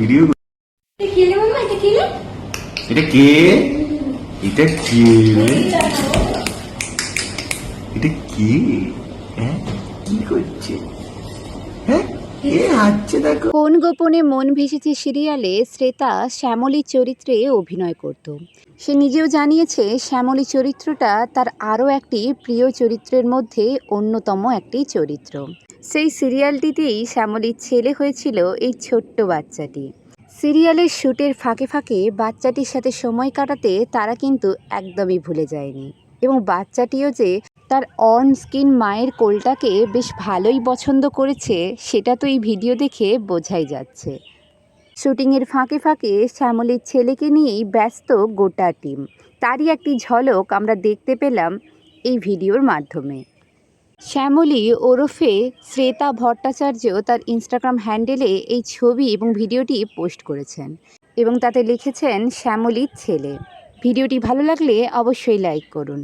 Video এটা খেলে মাম্মা এটা খেলে এটা কে? এটা কে এটা কে? হ্যাঁ? কি করছে? হ্যাঁ? কোন গোপনে মন ভেসেছে সিরিয়ালে শ্রেতা শ্যামলী চরিত্রে অভিনয় করত। সে নিজেও জানিয়েছে শ্যামলী চরিত্রটা তার আরও একটি প্রিয় চরিত্রের মধ্যে অন্যতম একটি চরিত্র। সেই সিরিয়ালটিতেই শ্যামলীর ছেলে হয়েছিল এই ছোট্ট বাচ্চাটি। সিরিয়ালের শ্যুটের ফাঁকে ফাঁকে বাচ্চাটির সাথে সময় কাটাতে তারা কিন্তু একদমই ভুলে যায়নি এবং বাচ্চাটিও যে তার অন স্কিন মায়ের কোলটাকে বেশ ভালোই পছন্দ করেছে, সেটা তো এই ভিডিও দেখে বোঝাই যাচ্ছে। শুটিংয়ের ফাঁকে ফাঁকে শ্যামলীর ছেলেকে নিয়েই ব্যস্ত গোটা টিম। তারই একটি ঝলক আমরা দেখতে পেলাম এই ভিডিওর মাধ্যমে। শ্যামলী ওরফে শ্রেতা ভট্টাচার্য তার ইনস্টাগ্রাম হ্যান্ডেলে এই ছবি এবং ভিডিওটি পোস্ট করেছেন এবং তাতে লিখেছেন, শ্যামলীর ছেলে। ভিডিওটি ভালো লাগলে অবশ্যই লাইক করুন।